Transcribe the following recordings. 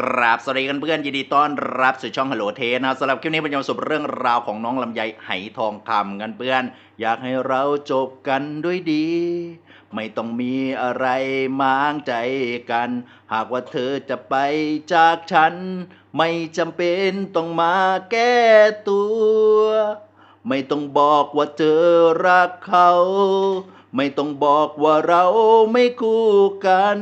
กราบสวัสดีกันเพื่อนยินดีต้อนรับสู่ช่องฮัลโหลเทนะสำหรับคลิปนี้เป็นยมสุบเรื่องราวของน้องลำไยไหทองคำกันเพื่อน อยากให้เราจบกันด้วยดี ไม่ต้องมีอะไรม้างใจกัน หากว่าเธอจะไปจากฉัน ไม่จำเป็นต้องมาแก้ตัว ไม่ต้องบอกว่าเธอรักเขา ไม่ต้องบอกว่าเราไม่คู่กัน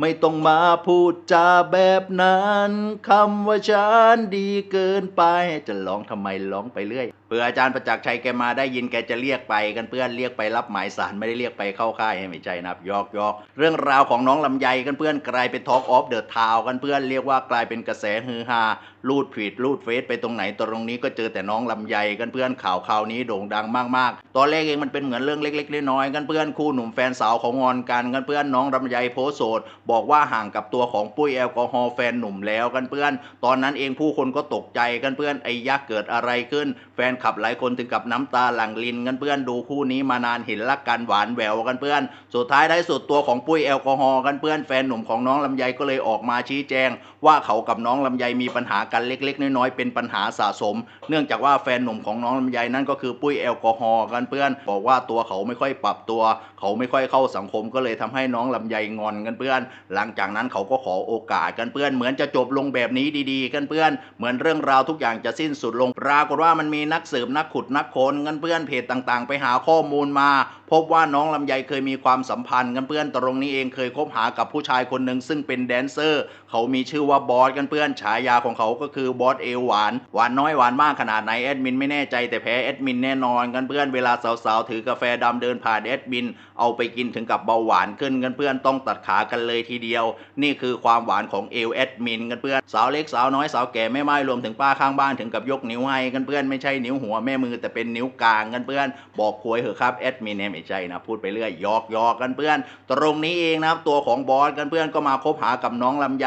ไม่ต้องมาพูดจาแบบนั้น คำว่าฉันดีเกินไป จะร้องทำไมร้องไปเรื่อยเพื่ออาจารย์ประจักษ์ชัยแกมาได้ยินแกจะเรียกไปกันเพื่อนเรียกไปรับหมายสารไม่ได้เรียกไปเข้าค่ายให้ไม่ใจนะครับยอกยอกเรื่องราวของน้องลำไยกันเพื่อนกลายเป็นทอ l กออฟเดอะทาวกันเพื่อนเรียกว่ากลายเป็นกระแสฮือฮาลูดฟีดลูดเฟซไปตรงไหนตรงนี้ก็เจอแต่น้องลำไยกันเพื่อนข่าวข่าวนี้โด่งดังมากๆ ตอนแรกเองมันเป็นเหมือนเรื่องเล็กๆน้อยๆกันเพื่อนคู่หนุ่มแฟนสาวของงอนกันกันเพื่อนน้องลำไยโพสต์โสดบอกว่าห่างกับตัวของปุ้ยแอลกอฮอล์แฟนหนุ่มแล้วกันเพื่อน ตอนนั้นเองผู้คนก็ตกใจกันเพื่อนไอ้ยักษ์เกิดอะไรขึ้น แฟนขับหลายคนถึงกับน้ำตาหลั่งลินกันเพื่อนดูคู่นี้มานานเห็นรักกันหวานแหววกันเพื่อน สุดท้ายได้สุดตัวของปุ้ยแอลกอฮอล์กันเพื่อนแฟนหนุ่มของน้องลำไยก็เลยออกมาชี้แจง ว่าเขากับน้องลำไยมีปัญหากันเล็ก ๆ น้อยๆเป็นปัญหาสะสม เนื่องจากว่าแฟนหนุ่มของน้องลำไยนั่นก็คือปุ้ยแอลกอฮอล์กันเพื่อน บอกว่าตัวเขาไม่ค่อยปรับตัว เขาไม่ค่อยเข้าสังคมก็เลยทำให้น้องลำไยงอนกันเพื่อน หลังจากนั้นเขาก็ขอโอกาสกันเพื่อน เหมือนจะจบลงแบบนี้ดี ๆ กันเพื่อน เหมือนเรื่องราวทุกอย่างจะสิ้นสุดลงปรากฏว่ามันมีนักสืบนักขุดนักค้นกันเพื่อนเพจต่างๆ ไปหาข้อมูลมา พบว่าน้องลำไยเคยมีความสัมพันธ์กันเพื่อนตรงนี้เองเคยคบหากับผู้ชายคนหนึ่งซึ่งเป็นแดนเซอร์ เขามีชื่อว่าบอสกันเพื่อนฉายาของเขาก็คือบอสเอวหวาน หวานน้อยหวานมากขนาดไหนแอดมินไม่แน่ใจแต่แพ้แอดมินแน่นอนกันเพื่อนเวลาสาวๆถือกาแฟดำเดินผ่านแอดมิน เอาไปกินถึงกับเบาหวานขึ้นกันเพื่อนต้องตัดขากันเลยทีเดียว นี่คือความหวานของเอลแอดมินกันเพื่อนสาวเล็กสาวน้อยสาวแก่แม่ไม้รวมถึงป้าข้างบ้านถึงกับยกนิ้วให้กันเพื่อนไม่ใช่นิ้วหัวแม่มือแต่เป็นนิ้วกลางกันเพื่อน บอกควยเหอะครับแอดมินเนี่ยไม่ใช่นะพูดไปเรื่อยยอกยอกกันเพื่อน ตรงนี้เองนะครับตัวของบอสกันเพื่อนก็มาคบหากับน้องลำไย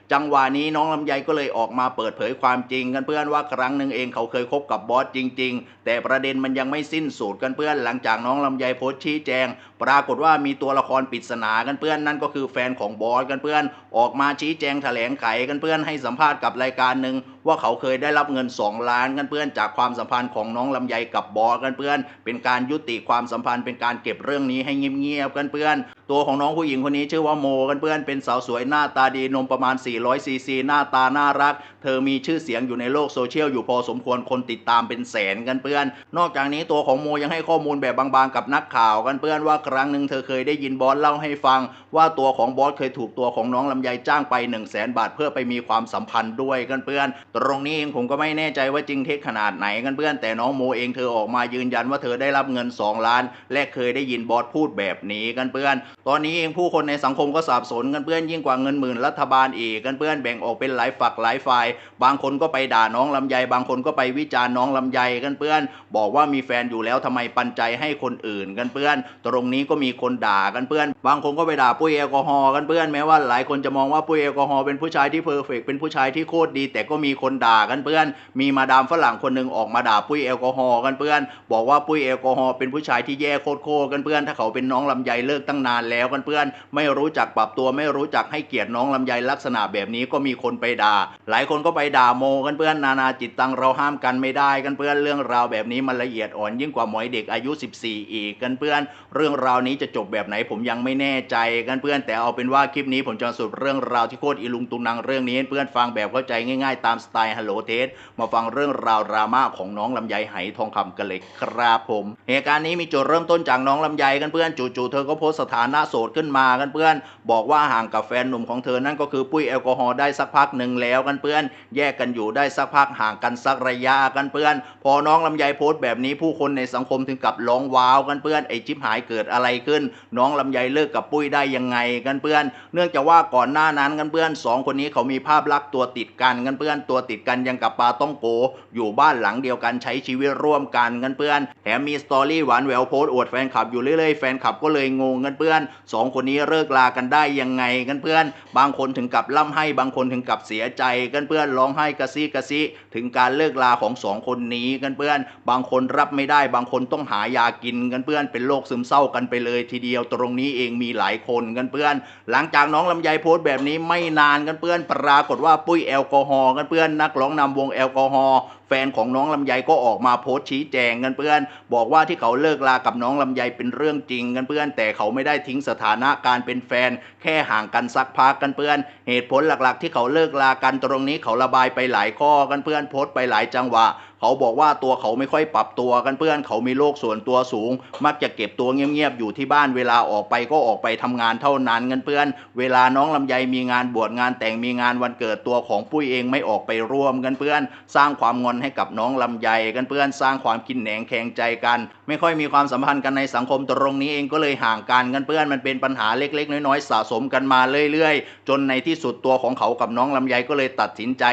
จังหวะนี้น้องลำไยก็เลยออกมาเปิดเผยความจริงกันเพื่อนว่าครั้งหนึ่งเองเขาเคยคบกับบอสจริง ๆ แต่ประเด็นมันยังไม่สิ้นสุดกันเพื่อนหลังจากน้องลำไยโพสต์ชี้แจง ปรากฏว่ามีตัวละครปริศนากันเพื่อนนั่นก็คือแฟนของบอสกันเพื่อน ออกมาชี้แจงแถลงไขกันเพื่อนให้สัมภาษณ์กับรายการหนึ่งว่าเขาเคยได้รับเงิน 2 ล้านกันเพื่อนจากความสัมพันธ์ของน้องลำไยกับบอสกันเพื่อน เป็นการยุติความสัมพันธ์เป็นการเก็บเรื่องนี้ให้เงียบๆกันเพื่อน ตัวของน้องผู้หญิงคนนี้ชื่อว่าโมกันเพื่อนเป็นสาวสวยหน้าตาดีนมประมาณ400ซีซีหน้าตาน่ารัก เธอมีชื่อเสียงอยู่ในโลกโซเชียลอยู่พอสมควรคนติดตามเป็นแสนกันเพื่อน นอกจากนี้ตัวของโมยังให้ข้อมูลแบบบางๆกับนักข่าวกันเพื่อนว่าครั้งหนึ่งเธอเคยได้ยินบอสเล่าให้ฟัง ว่าตัวของบอสเคยถูกตัวของน้องลำไยจ้างไป 1 0 0 0 0แสนบาทเพื่อไปมีความสัมพันธ์ด้วยกันเพื่อน ตรงนี้เองผมก็ไม่แน่ใจว่าจริงเท็จขนาดไหนกันเพื่อน แต่น้องโมเองเธอออกมายืนยันว่าเธอได้รับเงิน 2 ล้าน และเคยได้ยินบอสพูดแบบนี้กันเพื่อน ตอนนี้เองผู้คนในสังคมก็สับสนกันเพื่อนยิ่งกว่าเงินหมื่นรัฐบาลอีกกันันเพื่อนแบ่งออกเป็นหลายฝักหลายฝ่าย บางคนก็ไปด่าน้องลำไย บางคนก็ไปวิจารณ์น้องลำไยกันเพื่อน บอกว่ามีแฟนอยู่แล้วทำไมปันใจให้คนอื่นกันเพื่อน ตรงนี้ก็มีคนด่ากันเพื่อน บางคนก็ไปด่าปุ้ยแอลกอฮอล์กันเพื่อนแม้ว่าหลายคนจะมองว่าปุ้ยแอลกอฮอล์เป็นผู้ชายที่เพอร์เฟกเป็นผู้ชายที่โคตรดี แต่ก็มีคนด่ากันเพื่อน มีมาดามฝรั่งคนหนึ่งออกมาด่าปุ้ยแอลกอฮอล์กันเพื่อน บอกว่าปุ้ยแอลกอฮอล์เป็นผู้ชายที่แย่โคตรๆกันเพื่อน ถ้าเขาเป็นน้องลำไยเลิกตั้งนานแล้วกันเพื่อน ไม่รู้จักปรับตัวไม่รู้จักให้เกียรติน้องลำไยลักษณะแบบนี้ก็มีคนไปด่า หลายคนก็ไปด่าโมกันเพื่อนนานาจิตตังเราห้ามกันไม่ได้กันเพื่อนเรื่องราวแบบนี้มันละเอียดอ่อนยิ่งกว่าหมอยเด็กอายุ 14 อีกกันเพื่อน เรื่องราวนี้จะจบแบบไหนผมยังไม่แน่ใจกันเพื่อนแต่เอาเป็นว่าคลิปนี้ผมจะสรุปเรื่องราวที่โคตรอีลุงตุงนังเรื่องนี้เพื่อนฟังแบบเข้าใจง่าย ๆ ตามสไตล์ฮัลโหลเทสมาฟังเรื่องราวดราม่าของน้องลำไยไหทองคำกันเลยครับผมเหตุการณ์นี้มีจุดเริ่มต้นจากน้องลำไยกันเพื่อนจู่ๆเธอก็โพสต์สถานะโสดขึ้นมากันเพื่อน บอกว่าห่างกับแฟนหนุ่มของเธอนั่นก็คือปุ้ยแอลกอฮอล์ได้สักพักหนึ่งแล้วกันเพื่อน แยกกันอยู่ได้สักพักห่างกันสักระยะกันเพื่อน พอน้องลำไยโพสต์แบบนี้ผู้คนในสังคมถึงกับร้องว้าวกันเพื่อนไอชิปหายเกิดอะไรขึ้น น้องลำไยเลิกกับปุ้ยได้ยังไงกันเพื่อน เนื่องจากว่าก่อนหน้านั้นกันเพื่อนสองคนนี้เขามีภาพลักษณ์ตัวติดกันกันเพื่อนตัวติดกันยังกับปลาต้องโก อยู่บ้านหลังเดียวกันใช้ชีวิตร่วมกันกันเพื่อนแถมมีสตอรี่หวานแหววโพสต์อวดแฟนคลับอยู่เรื่อยๆแฟนคลับก็เลยงงกันเพื่อนสองคนนี้เลิกลากันได้ยังไงกันเพื่อน บางคนถึงกับล่ำให้บางคนถึงกับเสียใจกันเพื่อนร้องไห้กระซิกระซิถึงการเลิกลาของสองคนนี้กันเพื่อน บางคนรับไม่ได้ บางคนต้องหายากินกันเพื่อนเป็นโรคซึมเศร้ากันไปเลย ทีเดียวตรงนี้เองมีหลายคนกันเพื่อน หลังจากน้องลำไยโพสต์แบบนี้ไม่นานกันเพื่อน ปรากฏว่าปุ้ยแอลกอฮอล์กันเพื่อนนักร้องนำวงแอลกอฮอล์ ฟนของน้องลำไยก็ออกมาโพสต์ชี้แจงกันเพื่อน บอกว่าที่เขาเลิกลากับน้องลำไยเป็นเรื่องจริงกันเพื่อน แต่เขาไม่ได้ทิ้งสถานะการเป็นแฟน แค่ห่างกันสักพักกันเพื่อน เหตุผลหลักๆ ที่เขาเลิกลากันตรงนี้เขาระบายไปหลายข้อกันเพื่อนโพสต์ไปหลายจังหวะ เขาบอกว่าตัวเขาไม่ค่อยปรับตัวกันเพื่อนเขามีโรคส่วนตัวสูง มักจะเก็บตัวเงียบๆอยู่ที่บ้านเวลาออกไปก็ออกไปทำงานเท่านั้นกันเพื่อน เวลาน้องลำไยมีงานบวชงานแต่งมีงานวันเกิดตัวของปุ้ยเองไม่ออกไปร่วมกันเพื่อน สร้างความงอนให้กับน้องลำไยกันเพื่อนสร้างความกินแหนงแข่งใจกัน ไม่ค่อยมีความสัมพันธ์กันในสังคมตรงนี้เองก็เลยห่างกันกันเพื่อนมันเป็นปัญหาเล็ก ๆ น้อยๆสะสมกันมาเรื่อยๆ จนในที่สุดตัวของเขากับน้องลำไยก็เลยตัดสินใจ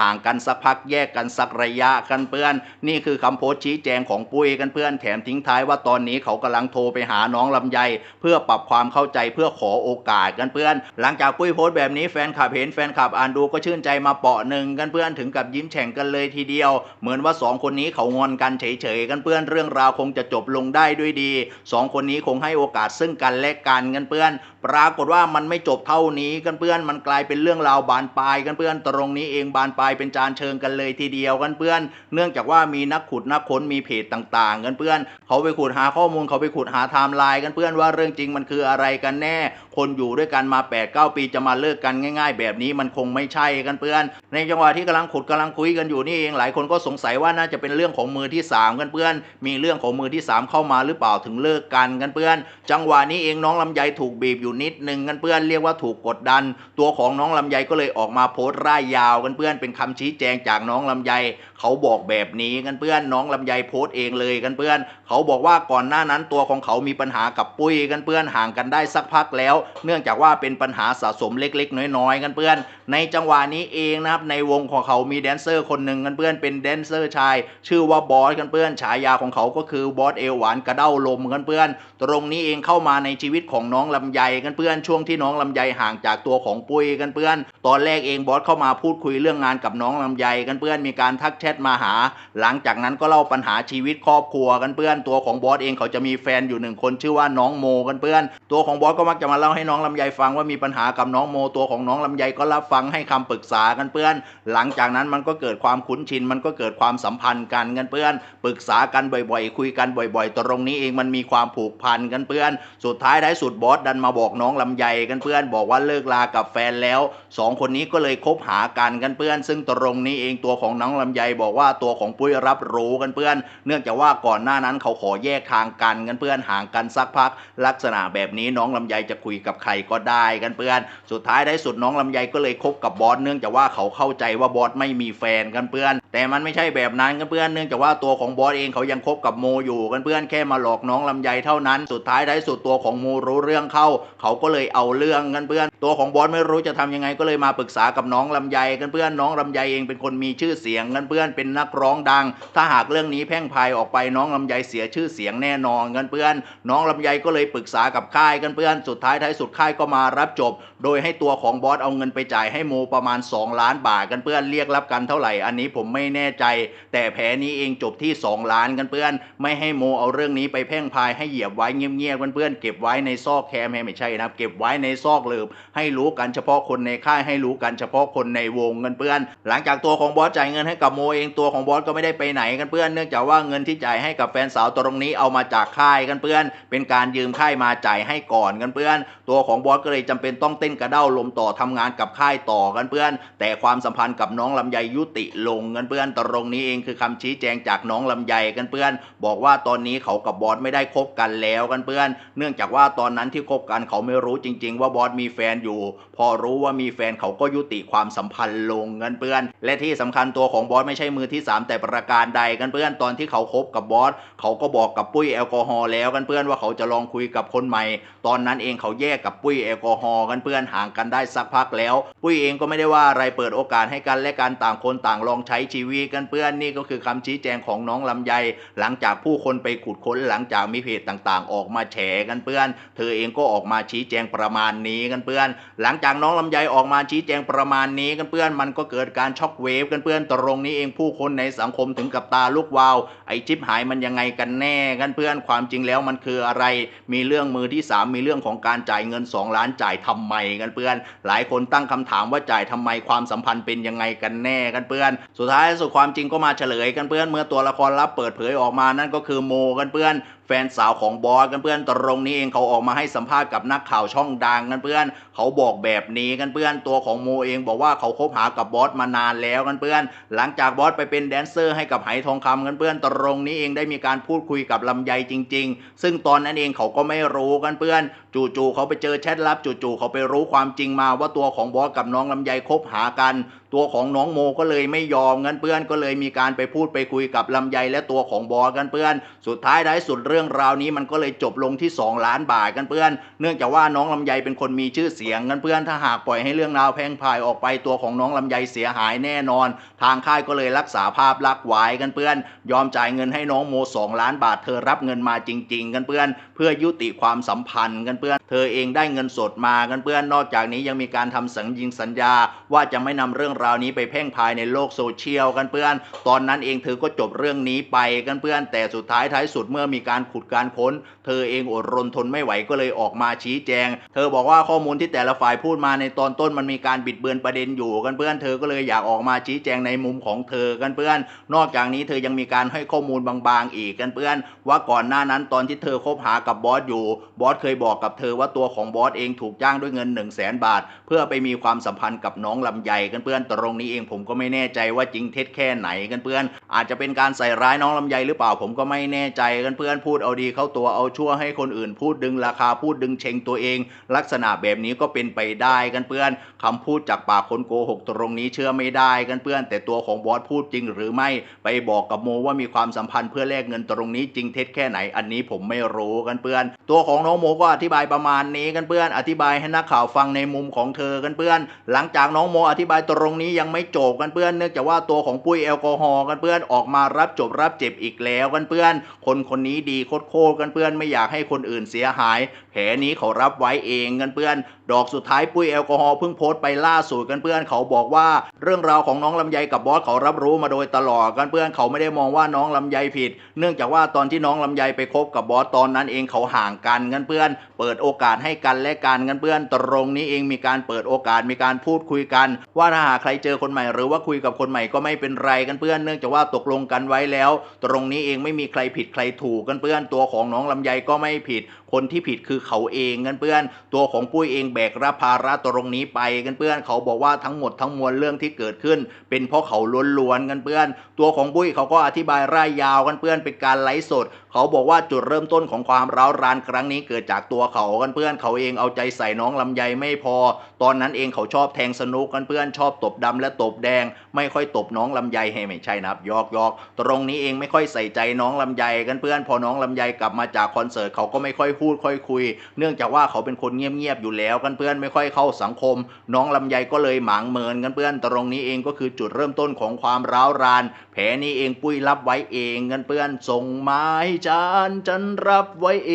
ห่างกันสักพักแยกกันสักระยะกันเพื่อน นี่คือคำโพสต์ชี้แจงของปุ้ยกันเพื่อนแถมทิ้งท้ายว่าตอนนี้เขากำลังโทรไปหาน้องลำไย เพื่อปรับความเข้าใจเพื่อขอโอกาสกันเพื่อน หลังจากปุ้ยโพสต์แบบนี้แฟนคลับเห็นแฟนคลับอ่านดูก็ชื่นใจมาเปาะหนึ่งกันเพื่อนถึงกับยิ้มแฉ่งกันเลยทีเดียว เหมือนว่าสองคนนี้เขางอนกันเฉยๆกันเพื่อนเรื่องราวคงจะจบลงได้ด้วยดีสองคนนี้คงให้โอกาสซึ่งกันและกันกันเพื่อน ปรากฏว่ามันไม่จบเท่านี้กันเพื่อนมันกลายเป็นเรื่องราวบานปลายกันเพื่อนตรงนี้เองบานปลายเป็นจานเชิงกันเลยทีเดียวกันเพื่อนเนื่องื่องจากว่ามีนักขุดนักค้นมีเพจต่างๆกันเพื่อนเขาไปขุดหาข้อมูลเขาไปขุดหาไทม์ไลน์กันเพื่อนว่าเรื่องจริงมันคืออะไรกันแน่ คนอยู่ด้วยกันมา8-9ปีจะมาเลิกกันง่าย ๆ แบบนี้มันคงไม่ใช่กันเพื่อน ในจังหวะที่กำลังขุดกำลังคุยกันอยู่นี่เองหลายคนก็สงสัยว่าน่าจะเป็นเรื่องของมือที่สามกันเพื่อน มีเรื่องของมือที่สามเข้ามาหรือเปล่าถึงเลิกกันกันเพื่อน จังหวะนี้เองน้องลำไยถูกบีบอยู่นิดนึงกันเพื่อนเรียกว่าถูกกดดัน ตัวของน้องลำไยก็เลยออกมาโพสต์ร่ายยาวกันเพื่อนเป็นคำชี้แจงจากน้องลำไยเขาบอกแบบนี้กันเพื่อนน้องลำไยโพสต์เองเลยกันเพื่อน เขาบอกว่าก่อนหน้านั้นตัวของเขามีปัญหากับปุ้ยกันเพื่อนห่างกันได้สักพักแล้วเนื่องจากว่าเป็นปัญหาสะสมเล็ก ๆ น้อยๆกันเพื่อน ในจังหวะนี้เองนะครับในวงของเขามีแดนเซอร์คนหนึ่งกันเพื่อนเป็นแดนเซอร์ชาย ชื่อว่าบอสกันเพื่อนฉายาของเขาก็คือบอสเอวหวานกระเด้าลมกันเพื่อน ตรงนี้เองเข้ามาในชีวิตของน้องลำไยกันเพื่อนช่วงที่น้องลำไยห่างจากตัวของปุ้ยกันเพื่อน ตอนแรกเองบอสเข้ามาพูดคุยเรื่องงานกับน้องลำไยกันเพื่อนมีการทักแชทมาหา หลังจากนั้นก็เล่าปัญหาชีวิตครอบครัวกันเพื่อน ตัวของบอสเองเขาจะมีแฟนอยู่หนึ่งคนชื่อว่าน้องโมกันเพื่อน ตัวของบอสก็มักจะมาเล่าให้น้องลำไยฟังว่ามีปัญหากับน้องโม ตัวของน้องลำไยก็รับฟังังให้คำปรึกษากันเพื่อน หลังจากนั้นมันก็เกิดความคุ้นชิน มันก็เกิดความสัมพันธ์กันกันเพื่อน ปรึกษากันบ่อยๆ คุยกันบ่อยๆ ตรงนี้เองมันมีความผูกพันกันเพื่อน สุดท้ายได้สุดบอสดันมาบอกน้องลำไยกันเพื่อน บอกว่าเลิกลากับแฟนแล้วสองคนนี้ก็เลยคบหากันกันเพื่อน ซึ่งตรงนี้เองตัวของน้องลำไยบอกว่าตัวของปุ้ยรับรู้กันเพื่อน เนื่องจากว่าก่อนหน้านั้นเขาขอแยกทางกันกันเพื่อนห่างกันสักพัก ลักษณะแบบนี้น้องลำไยจะคุยกับใครก็ได้กันเพื่อน สุดท้ายได้สุดน้องลำไยก็เลยคบกับบอสเนื่องจากว่าเขาเข้าใจว่าบอสไม่มีแฟนกันเพื่อน แต่มันไม่ใช่แบบนั้นกันเพื่อนเนื่องจากว่าตัวของบอสเองเขายังคบกับโมอยู่กันเพื่อนแค่มาหลอกน้องลำไยเท่านั้น สุดท้ายได้สุดตัวของโมรู้เรื่องเข้า เขาก็เลยเอาเรื่องกันเพื่อน ตัวของบอสไม่รู้จะทำยังไงก็เลยมาปรึกษากับน้องลำไยกันเพื่อนน้องลำไยเองเป็นคนมีชื่อเสียงกันเพื่อนเป็นนักร้องดัง ถ้าหากเรื่องนี้แพ่งพายออกไปน้องลำไยเสียชื่อเสียงแน่นอนกันเพื่อน น้องลำไยก็เลยปรึกษากับค่ายกันเพื่อน สุดท้ายท้ายสุดค่ายก็มารับจบ โดยให้ตัวของบอสเอาเงินไปจ่ายใให้โมประมาณ 2 ล้านบาทกันเพื่อนเรียกรับกันเท่าไหร่ อันนี้ผมไม่แน่ใจ แต่แผลนี้เองจบที่ 2 ล้านกันเพื่อน ไม่ให้โมเอาเรื่องนี้ไปแพ่งพายให้เหยียบไว้เงียบๆกันเพื่อนเก็บไว้ในซอกแคมไม่ใช่นะครับเก็บไว้ในซอกหลืบให้รู้กันเฉพาะคนในค่ายให้รู้กันเฉพาะคนในวงกันเพื่อน หลังจากตัวของบอสจ่ายเงินให้กับโมเองตัวของบอสก็ไม่ได้ไปไหนกันเพื่อนเนื่องจากว่าเงินที่จ่ายให้กับแฟนสาวตรงนี้เอามาจากค่ายกันเพื่อน เป็นการยืมค่ายมาจ่ายให้ก่อนกันเพื่อน ตัวของบอสก็เลยจำเป็นต้องเต้นกระเด้าลมต่อทำงานกับค่ายต่อกันเพื่อน แต่ความสัมพันธ์กับน้องลำไยยุติลงกันเพื่อนตรงนี้เองคือคำชี้แจงจากน้องลำไยกันเพื่อน บอกว่าตอนนี้เขากับบอสไม่ได้คบกันแล้วกันเพื่อน เนื่องจากว่าตอนนั้นที่คบกันเขาไม่รู้จริง ๆ ว่าบอสมีแฟนอยู่ พอรู้ว่ามีแฟนเขาก็ยุติความสัมพันธ์ลงกันเพื่อน และที่สำคัญตัวของบอสไม่ใช่มือที่สามแต่ประการใดกันเพื่อนตอนที่เขาคบกับบอสเขาก็บอกกับปุ้ยแอลกอฮอล์แล้วกันเพื่อนว่าเขาจะลองคุยกับคนใหม่ ตอนนั้นเองเขาแยกกับปุ้ยแอลกอฮอล์กันเพื่อนห่างกันได้สักพักแล้ว ปุ้ยเองก็ไม่ได้ว่าอะไรเปิดโอกาสให้กันและกันต่างคนต่างลองใช้ชีวิตกันเพื่อนนี่ก็คือคำชี้แจงของน้องลำไย หลังจากผู้คนไปขุดค้นหลังจากมีเพจต่างๆ ออกมาแฉกันเพื่อน เธอเองก็ออกมาชี้แจงประมาณนี้กันเพื่อน หลังจากน้องลำไยออกมาชี้แจงประมาณนี้กันเพื่อน มันก็เกิดการช็อกเวฟกันเพื่อนตรงนี้เองผู้คนในสังคมถึงกับตาลุกวาวไอชิปหายมันยังไงกันแน่กันเพื่อนความจริงแล้วมันคืออะไร มีเรื่องมือที่สามมีเรื่องของการจ่ายเงิน 2 ล้านจ่ายทำไมกันเพื่อน หลายคนตั้งคำถามว่าจ่ายทำไมความสัมพันธ์เป็นยังไงกันแน่กันเพื่อน สุดท้ายสุดความจริงก็มาเฉลยกันเพื่อนเมื่อตัวละครลับเปิดเผยออกมานั่นก็คือโมกันเพื่อน แฟนสาวของบอสกันเพื่อนตรงนี้เองเขาออกมาให้สัมภาษณ์กับนักข่าวช่องดังกันเพื่อน เขาบอกแบบนี้กันเพื่อนตัวของโมเองบอกว่าเขาคบหากับบอสมานานแล้วกันเพื่อน หลังจากบอสไปเป็นแดนเซอร์ให้กับไหทองคำกันเพื่อนตรงนี้เองได้มีการพูดคุยกับลำไยจริง ๆ ซึ่งตอนนั้นเองเขาก็ไม่รู้กันเพื่อน จู่ๆเขาไปเจอแชทลับจู่ๆเขาไปรู้ความจริงมาว่าตัวของบอสกับน้องลำไยคบหากันตัวของน้องโมก็เลยไม่ยอมกันเพื่อนก็เลยมีการไปพูดไปคุยกับลำไยและตัวของบอสกันเพื่อน สุดท้ายท้สุดเรื่องราวนี้มันก็เลยจบลงที่ 2 ล้านบาทกันเพื่อน เนื่องจากว่าน้องลำไยเป็นคนมีชื่อเสียงกันเพื่อนถ้าหากปล่อยให้เรื่องราวแพงพายออกไปตัวของน้องลำไยเสียหายแน่นอน ทางค่ายก็เลยรักษาภาพลักษณ์ไว้กันเพื่อน ยอมจ่ายเงินให้น้องโม 2 ล้านบาทเธอรับเงินมาจริง ๆ กันเพื่อน เพื่อยุติความสัมพันธ์กันเพื่อน เธอเองได้เงินสดมากันเพื่อนนอกจากนี้ยังมีการทำสัญญิงสัญญาว่าจะไม่นำเรื่องราวนี้ไปแพร่งพายในโลกโซเชียลกันเพื่อน ตอนนั้นเองเธอก็จบเรื่องนี้ไปกันเพื่อน แต่สุดท้ายท้ายสุดเมื่อมีการขุดการค้น เธอเองอดรนทนไม่ไหวก็เลยออกมาชี้แจง เธอบอกว่าข้อมูลที่แต่ละฝ่ายพูดมาในตอนต้นมันมีการบิดเบือนประเด็นอยู่กันเพื่อน เธอก็เลยอยากออกมาชี้แจงในมุมของเธอกันเพื่อน นอกจากนี้เธอยังมีการให้ข้อมูลบางๆ อีกกันเพื่อน ว่าก่อนหน้านั้นตอนที่เธอคบหากับบอสอยู่ บอสเคยบอกกับเธอว่าตัวของบอสเองถูกจ้างด้วยเงิน 1 0 0 0 0แสนบาท เพื่อไปมีความสัมพันธ์กับน้องลำไยกันเพื่อนตรงนี้เองผมก็ไม่แน่ใจว่าจริงเท็จแค่ไหนกันเพื่อน อาจจะเป็นการใส่ร้ายน้องลำไยหรือเปล่าผมก็ไม่แน่ใจกันเพื่อนพูดเอาดีเข้าตัวเอาชั่วให้คนอื่น พูดดึงราคาพูดดึงเชงตัวเอง ลักษณะแบบนี้ก็เป็นไปได้กันเพื่อนคำพูดจากปากคนโกหกตรงนี้เชื่อไม่ได้กันเพื่อน แต่ตัวของบอสพูดจริงหรือไม่ไปบอกกับโมว่ามีความสัมพันธ์เพื่อแลกเงินตรงนี้จริงเท็จแค่ไหนอันนี้ผมไม่รู้กันเพื่อน ตัวของน้องโมก็อธิบายประมาณนี้กันเพื่อน อธิบายให้นักข่าวฟังในมุมของเธอกันเพื่อน หลังจากน้องโมอธิบายตรงนี้ยังไม่จบกันเพื่อนเนื่องจากว่าตัวของปุ้ยแอลกอฮอล์กันเพื่อนออกมารับจบรับเจ็บอีกแล้วกันเพื่อน คนคนนี้ดีโคตรๆกันเพื่อนไม่อยากให้คนอื่นเสียหาย แผลนี้เขารับไว้เองกันเพื่อน ดอกสุดท้ายปุ้ยแอลกอฮอล์เพิ่งโพสต์ไปล่าสุดกันเพื่อนเขาบอกว่า เรื่องราวของน้องลำไยกับบอสเขารับรู้มาโดยตลอดกันเพื่อนเขาไม่ได้มองว่าน้องลำไยผิด เนื่องจากว่าตอนที่น้องลำไยไปคบกับบอสตอนนั้นเองเขาห่างกันกันเพื่อน เปิดโอกาสให้กันและกันกันเพื่อนตรงนี้เองมีการเปิดโอกาสมีการพูดคุยกัน ว่าถ้าหากใครเจอคนใหม่หรือว่าคุยกับคนใหม่ก็ไม่เป็นไรกันเพื่อน เนื่องจากว่าตกลงกันไว้แล้ว ตรงนี้เองไม่มีใครผิดใครถูกกันเพื่อนตัวของน้องลำไยก็ไม่ผิด คนที่ผิดคือเขาเองกันเพื่อน ตัวของปุ้ยเองแบกรับภาระตรงนี้ไปกันเพื่อน เขาบอกว่าทั้งหมดทั้งมวลเรื่องที่เกิดขึ้น เป็นเพราะเขาล้วนๆกันเพื่อน ตัวของปุ้ยเขาก็อธิบายร่ายยาวกันเพื่อนเป็นการไลฟ์สด เขาบอกว่าจุดเริ่มต้นของความร้าวรานครั้งนี้เกิดจากตัวเขากันเพื่อน เขาเองเอาใจใส่น้องลำไยไม่พอ ตอนนั้นเองเขาชอบแทงสนุกกันเพื่อนชอบตบดำและตบแดง ไม่ค่อยตบน้องลำไยให้ไม่ใช่นะครับยอกยอกตรงนี้เองไม่ค่อยใส่ใจน้องลำไยกันเพื่อน พอน้องลำไยกลับมาจากคอนเสิร์ตเขาก็ไม่ค่อยพูดูดค่อยคุย เนื่องจากว่าเขาเป็นคนเงียบๆอยู่แล้วกันเพื่อนไม่ค่อยเข้าสังคม น้องลำไยก็เลยหมางเมินกันเพื่อนตรงนี้เองก็คือจุดเริ่มต้นของความร้าวราน แผลนี้เองปุ้ยรับไว้เองกันเพื่อนส่งไม้จานฉันรับไว้เอ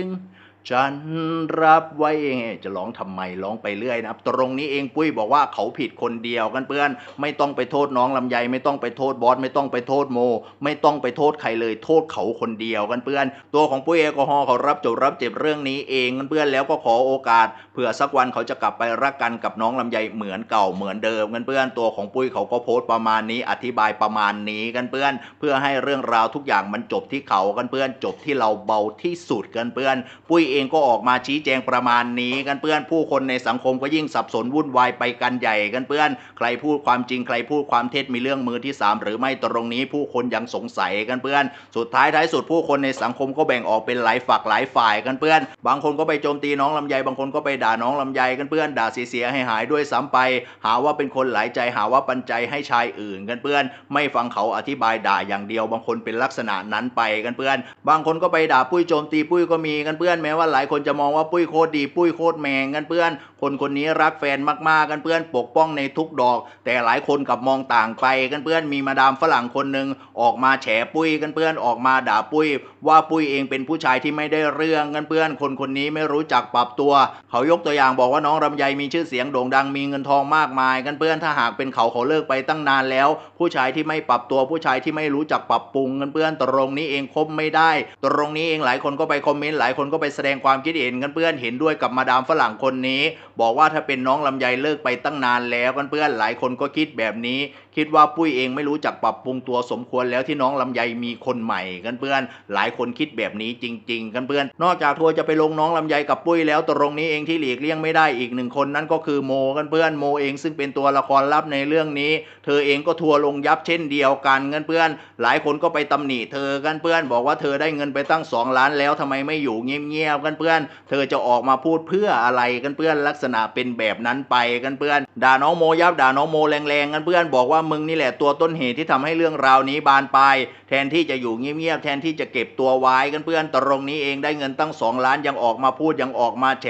ง ฉันรับไว้เองจะร้องทำไมร้องไปเรื่อยนะครับ ตรงนี้เองปุ้ยบอกว่าเขาผิดคนเดียวกันเพื่อน ไม่ต้องไปโทษน้องลำไย ไม่ต้องไปโทษบอสไม่ต้องไปโทษโม ไม่ต้องไปโทษใครเลย โทษเขาคนเดียวกันเพื่อน ตัวของปุ้ยแอลกอฮอล์เขารับจบรับเจ็บเรื่องนี้เองกันเพื่อนแล้วก็ขอโอกาสเผื่อสักวันเขาจะกลับไปรักกันกับน้องลำไยเหมือนเก่าเหมือนเดิมกันเพื่อนตัวของปุ้ยเขาก็โพสต์ประมาณนี้อธิบายประมาณนี้กันเพื่อน เพื่อให้เรื่องราวทุกอย่างมันจบที่เขากันเพื่อน จบที่เราเบาที่สุดกันเพื่อน ปุ้ยเองก็ออกมาชี้แจงประมาณนี้กันเพื่อนผู้คนในสังคมก็ยิ่งสับสนวุ่นวายไปกันใหญ่กันเพื่อน ใครพูดความจริงใครพูดความเท็จมีเรื่องมือที่สามหรือไม่ตรงนี้ผู้คนยังสงสัยกันเพื่อน สุดท้ายท้ายสุดผู้คนในสังคมก็แบ่งออกเป็นหลายฝักหลายฝ่ายกันเพื่อน บางคนก็ไปโจมตีน้องลำไยบางคนก็ไปด่าน้องลำไยกันเพื่อน ด่าเสียๆให้หายด้วยซ้ำไป หาว่าเป็นคนหลายใจหาว่าปันใจให้ชายอื่นกันเพื่อน ไม่ฟังเขาอธิบายด่าอย่างเดียว บางคนเป็นลักษณะนั้นไปกันเพื่อน บางคนก็ไปด่าปุ้ยโจมตีปุ้ยก็มีกันเพื่อนแม้ว่าว่าหลายคนจะมองว่าปุ้ยโคตรดี ปุ้ยโคตรแมงกันเพื่อน คนคนนี้รักแฟนมากๆกันเพื่อนปกป้องในทุกดอก แต่หลายคนกลับมองต่างไปกันเพื่อนมีมาดามฝรั่งคนหนึ่งออกมาแฉปุ้ยกันเพื่อนออกมาด่าปุ้ย ว่าปุ้ยเองเป็นผู้ชายที่ไม่ได้เรื่องกันเพื่อน คนคนนี้ไม่รู้จักปรับตัว เขายกตัวอย่างบอกว่าน้องลำไยมีชื่อเสียงโด่งดังมีเงินทองมากมายกันเพื่อนถ้าหากเป็นเขาเขาเลิกไปตั้งนานแล้ว ผู้ชายที่ไม่ปรับตัวผู้ชายที่ไม่รู้จักปรับปรุงกันเพื่อนตรงนี้เองคบไม่ได้ ตรงนี้เองหลายคนก็ไปคอมเมนต์หลายคนก็ไปแสดงงความคิดเห็นกันเพื่อนเห็นด้วยกับมาดามฝรั่งคนนี้ บอกว่าถ้าเป็นน้องลำไยเลิกไปตั้งนานแล้วกันเพื่อนหลายคนก็คิดแบบนี้ คิดว่าปุ้ยเองไม่รู้จักปรับปรุงตัวสมควรแล้วที่น้องลำไยมีคนใหม่กันเพื่อน หลายคนคิดแบบนี้จริง ๆ กันเพื่อน นอกจากทัวร์จะไปลงน้องลำไยกับปุ้ยแล้วตรงนี้เองที่หลีกเลี่ยงไม่ได้อีกหนึ่งคนนั่นก็คือโมกันเพื่อนโมเองซึ่งเป็นตัวละครลับในเรื่องนี้ เธอเองก็ทัวร์ลงยับเช่นเดียวกันกันเพื่อน หลายคนก็ไปตำหนิเธอกันเพื่อน บอกว่าเธอได้เงินไปตั้งสองล้านแล้วทำไมไม่อยู่เงียบๆกันเพื่อน เธอจะออกมาพูดเพื่ออะไรกันเพื่อนลักษณะเป็นแบบนั้นไปกันเพื่อน ด่าน้องโมยับด่าน้องโมแรงๆกันเพื่อนบอกว่ามึงนี่แหละตัวต้นเหตุที่ทำให้เรื่องราวนี้บานปลายแทนที่จะอยู่เงียบๆแทนที่จะเก็บตัวไว้กันเพื่อนตรงนี้เองได้เงินตั้งสองล้านยังออกมาพูดยังออกมาแฉ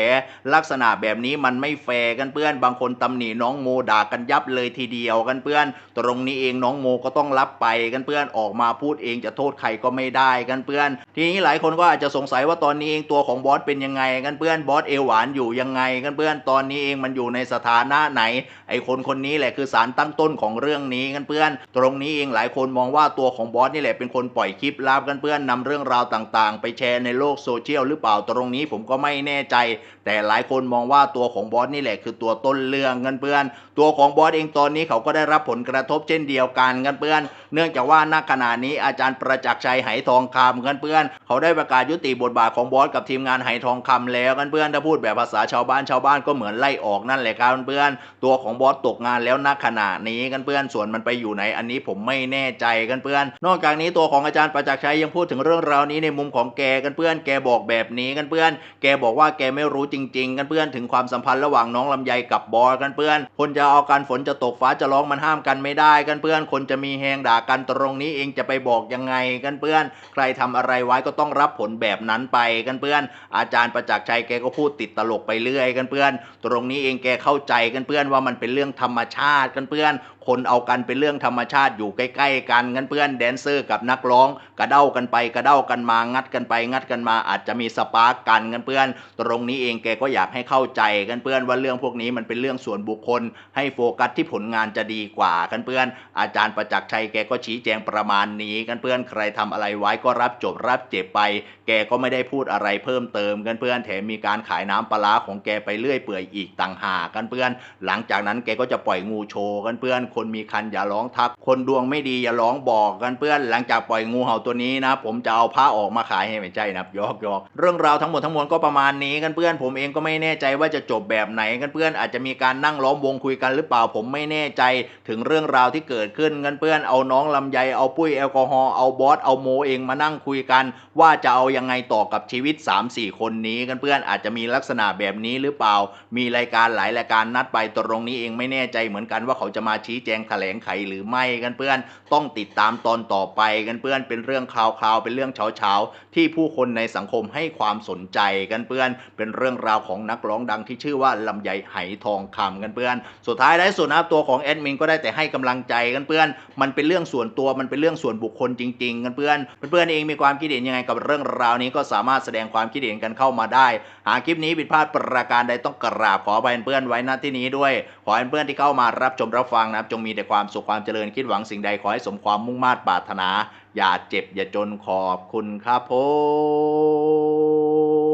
ลักษณะแบบนี้มันไม่แฟร์กันเพื่อน บางคนตำหนิน้องโมด่ากันยับเลยทีเดียวกันเพื่อน ตรงนี้เองน้องโมก็ต้องรับไปกันเพื่อนออกมาพูดเองจะโทษใครก็ไม่ได้กันเพื่อน ทีนี้หลายคนก็อาจจะสงสัยว่าตอนนี้เองตัวของบอสเป็นยังไงกันเพื่อนบอสเอวหวานอยู่ยังไงกันเพื่อนตอนนี้เองมันอยู่ในสถานะไหน ไอคนคนนี้แหละคือสารตั้งต้นของเรื่องนี้กันเพื่อน ตรงนี้เองหลายคนมองว่าตัวของบอสนี่แหละเป็นคนปล่อยคลิปลับกันเพื่อนนำเรื่องราวต่างๆ ไปแชร์ในโลกโซเชียลหรือเปล่าตรงนี้ผมก็ไม่แน่ใจ แต่หลายคนมองว่าตัวของบอสนี่แหละคือตัวต้นเรื่องกันเพื่อน ตัวของบอสเองตอนนี้เขาก็ได้รับผลกระทบเช่นเดียวกันกันเพื่อน เนื่องจากว่าณขณะนี้อาจารย์ประจักษ์ชัยไหทองคำกันเพื่อนเขาได้ประกาศยุติบทบาทของบอสกับทีมงานไหทองคำแล้วกันเพื่อนถ้าพูดแบบภาษาชาวบ้านชาวบ้านก็เหมือนไล่ออกนั่นแหละครับเพื่อนตัวของบอสตกงานแล้วณขณะนี้กันเพื่อนส่วนมันไปอยู่ไหนอันนี้ผมไม่แน่ใจกันเพื่อน นอกจากนี้ตัวของอาจารย์ประจักษ์ชัยยังพูดถึงเรื่องราวนี้ในมุมของแกกันเพื่อน แกบอกแบบนี้กันเพื่อน แกบอกว่าแกไม่รู้จริง ๆ กันเพื่อนถึงความสัมพันธ์ระหว่างน้องลำไยกับบอสกันเพื่อน คนจะเอากันฝนจะตกฟ้าจะร้องมันห้ามกันไม่ได้กันเพื่อน คนจะมีแหงด่ากันตรงนี้เองจะไปบอกยังไงกันเพื่อน ใครทำอะไรไว้ก็ต้องรับผลแบบนั้นไปกันเพื่อน อาจารย์ประจักษ์ชัยแกก็พูดติดตลกไปเรื่อยกันเพื่อน ตรงนี้เองแกเข้าใจกันเพื่อนว่ามันเป็นเรื่องธรรมชาติกันเพื่อนคนเอากันเป็นเรื่องธรรมชาติอยู่ใกล้ๆกันกันเพื่อนแดนเซอร์กับนักร้อง กระเด้ากันไปกระเด้ากันมางัดกันไปงัดกันมา อาจจะมีสปาร์กกันกันเพื่อน ตรงนี้เองแกก็อยากให้เข้าใจกันเพื่อนว่าเรื่องพวกนี้มันเป็นเรื่องส่วนบุคคล ให้โฟกัสที่ผลงานจะดีกว่ากันเพื่อน อาจารย์ประจักษ์ชัยแกก็ชี้แจงประมาณนี้กันเพื่อนใครทำอะไรไว้ก็รับจบรับเจ็บไป แกก็ไม่ได้พูดอะไรเพิ่มเติมกันเพื่อนแถมมีการขายน้ำปลาร้าของแกไปเรื่อยเปื่อยอีกต่างหากกันเพื่อน หลังจากนั้นแกก็จะปล่อยงูโชว์กันเพื่อนคนนมีคันอย่าร้องทัก คนดวงไม่ดีอย่าร้องบอกกันเพื่อนหลังจากปล่อยงูเห่าตัวนี้นะ ผมจะเอาผ้าออกมาขายให้ไม่ใช่นะยอกยอกเรื่องราวทั้งหมดทั้งมวลก็ประมาณนี้กันเพื่อน ผมเองก็ไม่แน่ใจว่าจะจบแบบไหนกันเพื่อนอาจจะมีการนั่งล้อมวงคุยกันหรือเปล่าผมไม่แน่ใจถึงเรื่องราวที่เกิดขึ้นกันเพื่อนเอาน้องลำไยเอาปุ้ยแอลกอฮอล์เอาบอสเอาโมเองมานั่งคุยกัน ว่าจะเอายังไงต่อกับชีวิต 3-4 คนนี้กันเพื่อนอาจจะมีลักษณะแบบนี้หรือเปล่า มีรายการหลายรายการนัดไปตรงนี้เองไม่แน่ใจเหมือนกันว่าเขาจะมาชี้แจงแถลงไขหรือไม่กันเพื่อน ต้องติดตามตอนต่อไปกันเพื่อนเป็นเรื่องข่าวๆเป็นเรื่องเฉาๆที่ผู้คนในสังคมให้ความสนใจกันเพื่อน เป็นเรื่องราวของนักร้องดังที่ชื่อว่าลำไยไหทองคำกันเพื่อน สุดท้ายและสุดนะตัวของแอดมินก็ได้แต่ให้กำลังใจกันเพื่อน มันเป็นเรื่องส่วนตัวมันเป็นเรื่องส่วนบุคคลจริง ๆ กันเพื่อนเพื่อนเองมีความคิดเห็นยังไงกับเรื่องราวนี้ก็สามารถแสดงความคิดเห็นกันเข้ามาได้ หากคลิปนี้ผิดพลาดประการใดต้องกราบขออภัยเพื่อนไว้ณที่นี้ด้วย ขอให้เพื่อนที่เข้ามารับชมรับฟังนะจงมีแต่ความสุขความเจริญคิดหวังสิ่งใดขอให้สมความมุ่งมา่ปรารถนา อย่าเจ็บอย่าจนขอบคุณครับผม